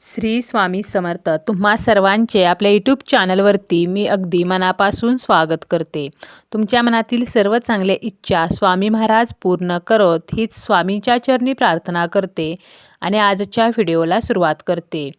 श्री स्वामी समर्थ. तुम्हा सर्वांचे आपल्या यूट्यूब चॅनलवरती मी अगदी मनापासून स्वागत करते. तुमच्या मनातील सर्व चांगल्या इच्छा स्वामी महाराज पूर्ण करत हीच स्वामीच्या चरणी प्रार्थना करते आणि आजच्या व्हिडिओला सुरुवात करते.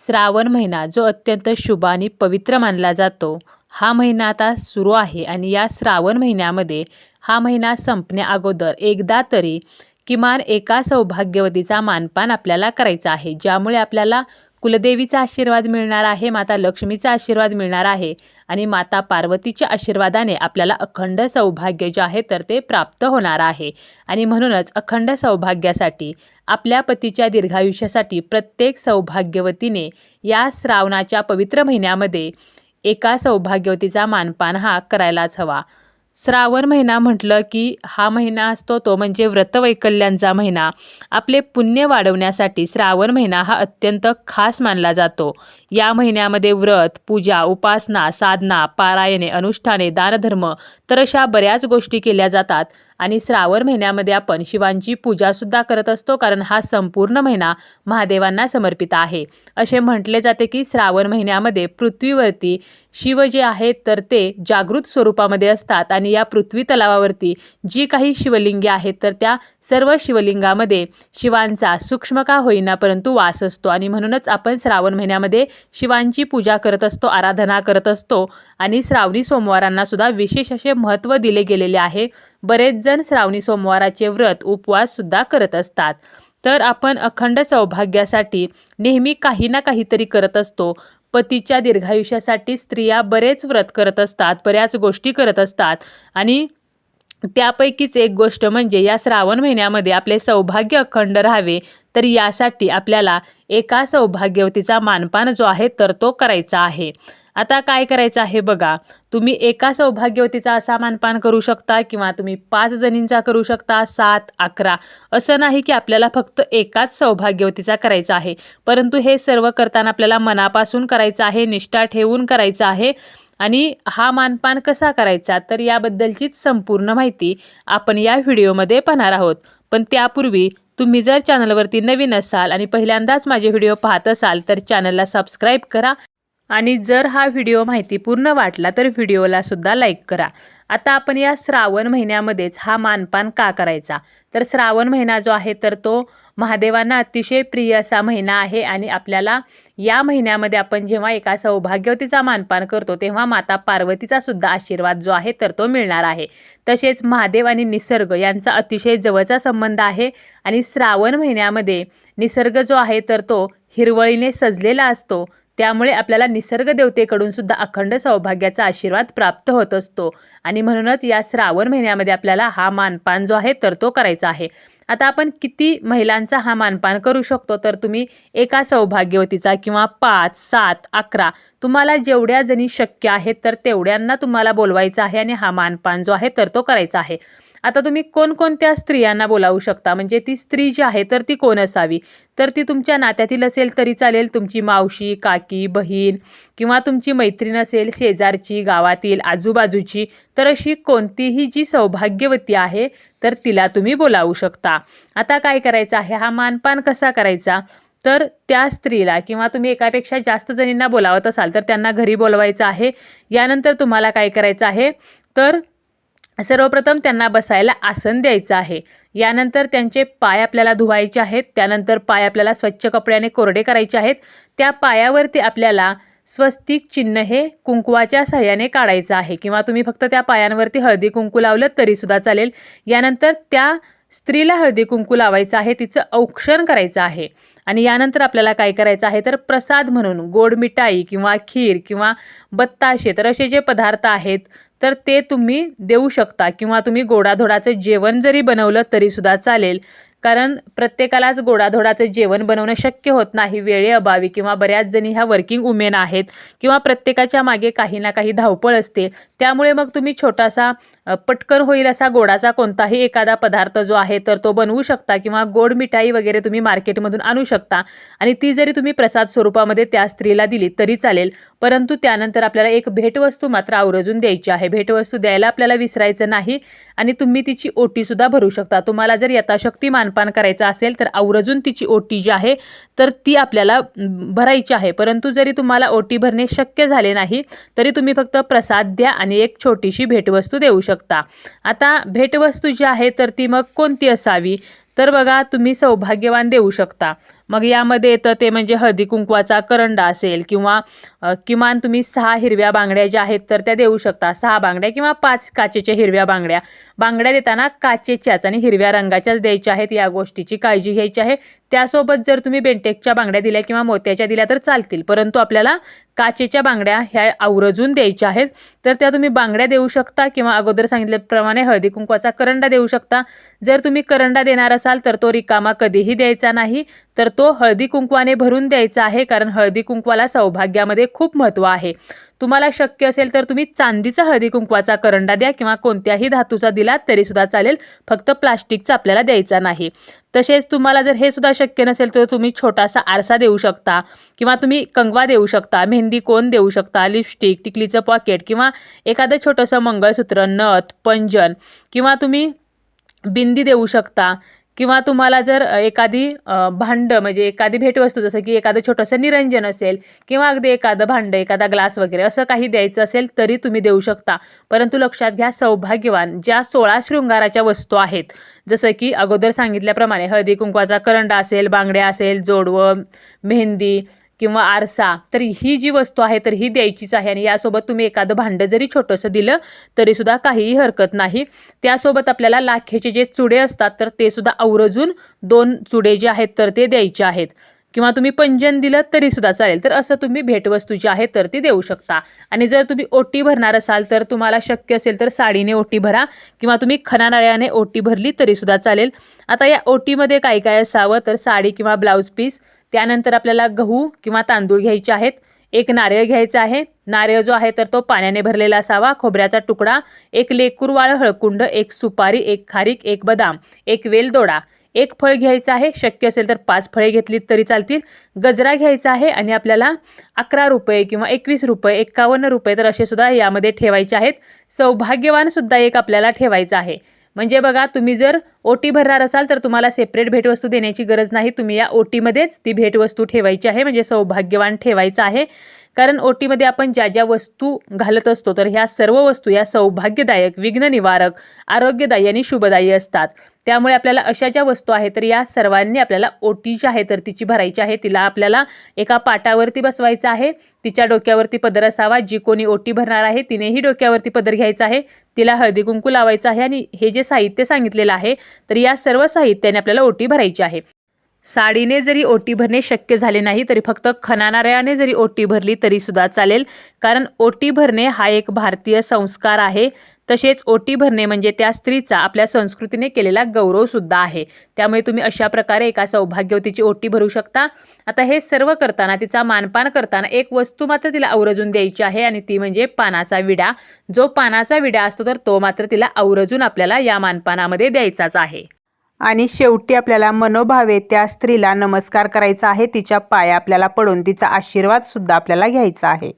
श्रावण महिना जो अत्यंत शुभ आणि पवित्र मानला जातो हा महिना आता सुरू आहे आणि या श्रावण महिन्यामध्ये हा महिना संपण्याअगोदर एकदा तरी किमान एका सौभाग्यवतीचा मानपान आपल्याला करायचा आहे. ज्यामुळे आपल्याला कुलदेवीचा आशीर्वाद मिळणार आहे माता लक्ष्मीचा आशीर्वाद मिळणार आहे आणि माता पार्वतीच्या आशीर्वादाने आपल्याला अखंड सौभाग्य जे आहे तर ते प्राप्त होणार आहे. आणि म्हणूनच अखंड सौभाग्यासाठी आपल्या पतीच्या दीर्घायुष्यासाठी प्रत्येक सौभाग्यवतीने या श्रावणाच्या पवित्र महिन्यामध्ये एका सौभाग्यवतीचा मानपान हा करायलाच हवा. श्रावण महिना म्हटलं की हा महिना असतो तो म्हणजे व्रतवैकल्यांचा महिना. आपले पुण्य वाढवण्यासाठी श्रावण महिना हा अत्यंत खास मानला जातो. या महिन्यामध्ये व्रत पूजा उपासना साधना पारायणे अनुष्ठाने दानधर्म तर अशा बऱ्याच गोष्टी केल्या जातात. आणि श्रावण महिन्यामध्ये आपण शिवांची पूजासुद्धा करत असतो कारण हा संपूर्ण महिना महादेवांना समर्पित आहे. असे म्हटले जाते की श्रावण महिन्यामध्ये पृथ्वीवरती शिव जे आहेत तर ते जागृत स्वरूपामध्ये असतात आणि या पृथ्वी तलावावरती जी काही शिवलिंगे आहेत तर त्या सर्व शिवलिंगामध्ये शिवांचा सूक्ष्म का होईना परंतु वास असतो. आणि म्हणूनच आपण श्रावण महिन्यामध्ये शिवांची पूजा करत असतो आराधना करत असतो. आणि श्रावणी सोमवारांना सुद्धा विशेष असे महत्त्व दिले गेलेले आहे. बरेच जण श्रावणी सोमवाराचे व्रत उपवाससुद्धा करत असतात. तर आपण अखंड सौभाग्यासाठी नेहमी काही ना काहीतरी करत असतो. पतीच्या दीर्घायुष्यासाठी स्त्रिया बरेच व्रत करत असतात बऱ्याच गोष्टी करत असतात. आणि त्यापैकीच एक गोष्ट म्हणजे या श्रावण महिन्यामध्ये आपले सौभाग्य अखंड राहावे तर यासाठी आपल्याला एका सौभाग्यवतीचा मानपान जो आहे तर तो करायचा आहे. आता काय करायचं आहे बघा. तुम्ही एका सौभाग्यवतीचा असा मानपान करू शकता किंवा तुम्ही पाच जणींचा करू शकता सात अकरा. असं नाही की आपल्याला फक्त एकाच सौभाग्यवतीचा करायचा आहे. परंतु हे सर्व करताना आपल्याला मनापासून करायचं आहे निष्ठा ठेवून करायचं आहे. आणि हा मानपान कसा करायचा? तर याबद्दलचीच संपूर्ण माहिती आपण या व्हिडिओमध्ये पाहणार आहोत. पण त्यापूर्वी तुम्ही जर चॅनलवरती नवीन असाल आणि पहिल्यांदाच माझे व्हिडिओ पाहत असाल तर चॅनलला सबस्क्राईब करा. आणि जर हा व्हिडिओ माहितीपूर्ण वाटला तर व्हिडिओला सुद्धा लाईक करा. आता आपण या श्रावण महिन्यामध्येच हा मानपान का करायचा? तर श्रावण महिना जो आहे तर तो महादेवांना अतिशय प्रिय असा महिना आहे आणि आपल्याला या महिन्यामध्ये आपण जेव्हा एका सौभाग्यवतीचा मानपान करतो तेव्हा माता पार्वतीचा सुद्धा आशीर्वाद जो आहे तर तो मिळणार आहे. तसेच महादेव आणि निसर्ग यांचा अतिशय जवळचा संबंध आहे आणि श्रावण महिन्यामध्ये निसर्ग जो आहे तर तो हिरवळीने सजलेला असतो. त्यामुळे आपल्याला निसर्ग देवतेकडून सुद्धा अखंड सौभाग्याचा आशीर्वाद प्राप्त होत असतो. आणि म्हणूनच या श्रावण महिन्यामध्ये आपल्याला हा मानपान जो आहे तर तो करायचा आहे. आता आपण किती महिलांचा हा मानपान करू शकतो? तर तुम्ही एका सौभाग्यवतीचा किंवा पाच सात अकरा तुम्हाला जेवढ्या जणी शक्य आहेत तर तेवढ्यांना तुम्हाला बोलवायचं आहे आणि हा मानपान जो आहे तर तो करायचा आहे. आता तुम्ही कोणकोणत्या स्त्रियांना बोलावू शकता? म्हणजे ती स्त्री जी आहे तर ती कोण असावी? तर ती तुमच्या नात्यातील असेल तरी चालेल तुमची मावशी काकी बहीण किंवा तुमची मैत्रीण असेल शेजारची गावातील आजूबाजूची तर अशी कोणतीही जी सौभाग्यवती आहे तर तिला तुम्ही बोलावू शकता. आता काय करायचं आहे? हा मानपान कसा करायचा? तर त्या स्त्रीला किंवा तुम्ही एकापेक्षा जास्त जणींना बोलावत असाल तर त्यांना घरी बोलवायचं आहे. यानंतर तुम्हाला काय करायचं आहे? तर सर्वप्रथम त्यांना बसायला आसन द्यायचं आहे. यानंतर त्यांचे पाय आपल्याला धुवायचे आहेत. त्यानंतर पाय आपल्याला स्वच्छ कपड्याने कोरडे करायचे आहेत. त्या पायावरती आपल्याला स्वस्तिक चिन्ह हे कुंकवाच्या सहाय्याने काढायचं आहे. किंवा तुम्ही फक्त त्या पायांवरती हळदी कुंकू लावलं तरीसुद्धा चालेल. यानंतर त्या स्त्रीला हळदी कुंकू लावायचं आहे. तिचं औक्षण करायचं आहे. आणि यानंतर आपल्याला काय करायचं आहे तर प्रसाद म्हणून गोड मिठाई किंवा खीर किंवा बत्ताशे तर असे जे पदार्थ आहेत तर ते तुम्ही देऊ शकता किंवा तुम्ही गोडाधोडाचं जेवण जरी बनवलं तरीसुद्धा चालेल. कारण प्रत्येकालाच गोडाधोडाचं जेवण बनवणं शक्य होत नाही. वेळेअभावी किंवा बऱ्याच जणी ह्या वर्किंग वुमेन आहेत किंवा प्रत्येकाच्या मागे काही ना काही धावपळ असते. त्यामुळे मग तुम्ही छोटासा पटकन होईल असा गोडाचा कोणताही एखादा पदार्थ जो आहे तर तो बनवू शकता किंवा गोड मिठाई वगैरे तुम्ही मार्केटमधून आणू शकता. आणि ती जरी तुम्ही प्रसाद स्वरूपामध्ये त्या स्त्रीला दिली तरी चालेल परंतु त्यानंतर आपल्याला एक भेटवस्तू मात्र आवर्जून द्यायची आहे. भेटवस्तू द्यायला आपल्याला विसरायचं नाही आणि तुम्ही तिची ओटीसुद्धा भरू शकता. तुम्हाला जर यथाशक्ती मान मानपान करायचं असेल तर आवर्जून तिची ओटी जी आहे तर ती आपल्याला भरायची आहे. परंतु जरी तुम्हाला ओटी भरणे शक्य झाले नाही तरी तुम्ही फक्त प्रसाद द्या आणि एक छोटीशी भेटवस्तू देऊ शकता. आता भेटवस्तू जी आहे तर ती मग कोणती असावी? तर बघा तुम्ही सौभाग्यवान देऊ शकता. मग यामध्ये येतं ते म्हणजे हळदी कुंकवाचा करंडा असेल किंवा किमान तुम्ही सहा हिरव्या बांगड्या ज्या आहेत तर त्या देऊ शकता. सहा बांगड्या किंवा पाच काचेच्या हिरव्या बांगड्या. बांगड्या देताना काचेच्याच आणि हिरव्या रंगाच्याच द्यायच्या आहेत या गोष्टीची काळजी घ्यायची आहे. त्यासोबत जर तुम्ही बेंटेकच्या बांगड्या दिल्या किंवा मोत्याच्या दिल्या तर चालतील परंतु आपल्याला काचेच्या बांगड्या ह्या आवरजून द्यायच्या आहेत. तर त्या तुम्ही बांगड्या देऊ शकता किंवा अगोदर सांगितल्याप्रमाणे हळदी कुंकवाचा करंडा देऊ शकता. जर तुम्ही करंडा देणार असाल तर तो रिकामा कधीही द्यायचा नाही. तर तो हळदी कुंकवाने भरून द्यायचा आहे कारण हळदी कुंकवाला सौभाग्यामध्ये खूप महत्त्व आहे. तुम्हाला शक्य असेल तर तुम्ही चांदीचा हळदी कुंकवाचा करंडा द्या किंवा कोणत्याही धातूचा दिला तरीसुद्धा चालेल फक्त प्लास्टिकचा आपल्याला द्यायचा नाही. तसेच तुम्हाला जर हे सुद्धा शक्य नसेल तर तुम्ही छोटासा आरसा देऊ शकता किंवा तुम्ही कंगवा देऊ शकता मेहंदी कोण देऊ शकता लिपस्टिक टिकलीचं पॉकेट किंवा एखादं छोटंसं मंगळसूत्र नथ पंजन किंवा तुम्ही बिंदी देऊ शकता. किंवा तुम्हाला जर एखादी भांडं म्हणजे एखादी भेटवस्तू जसं की एखादं छोटंसं निरंजन असेल किंवा अगदी एखादं भांडं एखादा ग्लास वगैरे असं काही द्यायचं असेल तरी तुम्ही देऊ शकता. परंतु लक्षात घ्या सौभाग्यवान ज्या सोळा शृंगाराच्या वस्तू आहेत जसं की अगोदर सांगितल्याप्रमाणे हळदी कुंकवाचा करंडा असेल बांगड्या असेल जोडवं मेहंदी किंवा आरसा तर ही जी वस्तू आहे तर ही द्यायचीच आहे. आणि यासोबत तुम्ही एखादं भांडं जरी छोटंसं दिलं तरीसुद्धा काहीही हरकत नाही. त्यासोबत आपल्याला लाखेचे जे चुडे असतात तर ते सुद्धा आवर्जून दोन चुडे जे आहेत तर ते द्यायचे आहेत. किंवा तुम्ही पंजन दिलं तरीसुद्धा चालेल. तर असं तुम्ही भेटवस्तू जी आहे तर ती देऊ शकता. आणि जर तुम्ही ओटी भरणार असाल तर तुम्हाला शक्य असेल तर साडीने ओटी भरा किंवा तुम्ही खणानाळ्याने ओटी भरली तरीसुद्धा चालेल. आता या ओटीमध्ये काय काय असावं? तर साडी किंवा ब्लाऊज पीस त्यानंतर आपल्याला गहू किंवा तांदूळ घ्यायचे आहेत. एक नारळ घ्यायचा आहे. नारळ जो आहे तर तो पाण्याने भरलेला असावा. खोबऱ्याचा तुकडा एक लेकुरवाळ हळकुंड एक सुपारी एक खारीक एक बदाम एक वेलदोडा. एक फळ घ्यायचं आहे शक्य असेल तर पाच फळे घेतली तरी चालतील. गजरा घ्यायचा आहे आणि आपल्याला अकरा रुपये किंवा एकवीस रुपये एक्कावन्न रुपये तर असे सुद्धा यामध्ये ठेवायचे आहेत. सौभाग्यवान सुद्धा एक आपल्याला ठेवायचं आहे. म्हणजे बघा तुम्ही जर ओटी भरणार असाल तर तुम्हाला सेपरेट भेटवस्तू देण्याची गरज नाही. तुम्ही या ओटीमध्येच ती भेटवस्तू ठेवायची आहे. म्हणजे सौभाग्यवान ठेवायचं आहे. कारण ओटीमध्ये आपण ज्या ज्या वस्तू घालत असतो तर ह्या सर्व वस्तू या सौभाग्यदायक विघ्न निवारक आरोग्यदायी आणि शुभदायी असतात. त्यामुळे आपल्याला अशा ज्या वस्तू आहेत तर या सर्वांनी आपल्याला ओटी जी आहे तर तिची भरायची आहे. तिला आपल्याला एका पाटावरती बसवायचं आहे. तिच्या डोक्यावरती पदर असावा. जी कोणी ओटी भरणार आहे तिनेही डोक्यावरती पदर घ्यायचा आहे. तिला हळदी कुंकू लावायचं आहे आणि हे जे साहित्य सांगितलेलं आहे तर या सर्व साहित्याने आपल्याला ओटी भरायची आहे. साडीने जरी ओटी भरणे शक्य झाले नाही तरी फक्त खनानाऱ्याने जरी ओटी भरली तरी सुद्धा चालेल. कारण ओटी भरणे हा एक भारतीय संस्कार आहे. तसेच ओटी भरणे म्हणजे त्या स्त्रीचा आपल्या संस्कृतीने केलेला गौरव सुद्धा आहे. त्यामुळे तुम्ही अशा प्रकारे एका सौभाग्यवतीची ओटी भरू शकता. आता हे सर्व करताना तिचा मानपान करताना एक वस्तू मात्र तिला आवरजून द्यायची आहे आणि ती म्हणजे पानाचा विडा. जो पानाचा विडा असतो तर तो मात्र तिला आवरजून आपल्याला या मानपानामध्ये द्यायचाच आहे. आणि शेवटी आपल्याला मनोभावे त्या स्त्रीला नमस्कार करायचा आहे. तिच्या पाया आपल्याला पडून तिचा आशीर्वाद सुद्धा आपल्याला घ्यायचा आहे.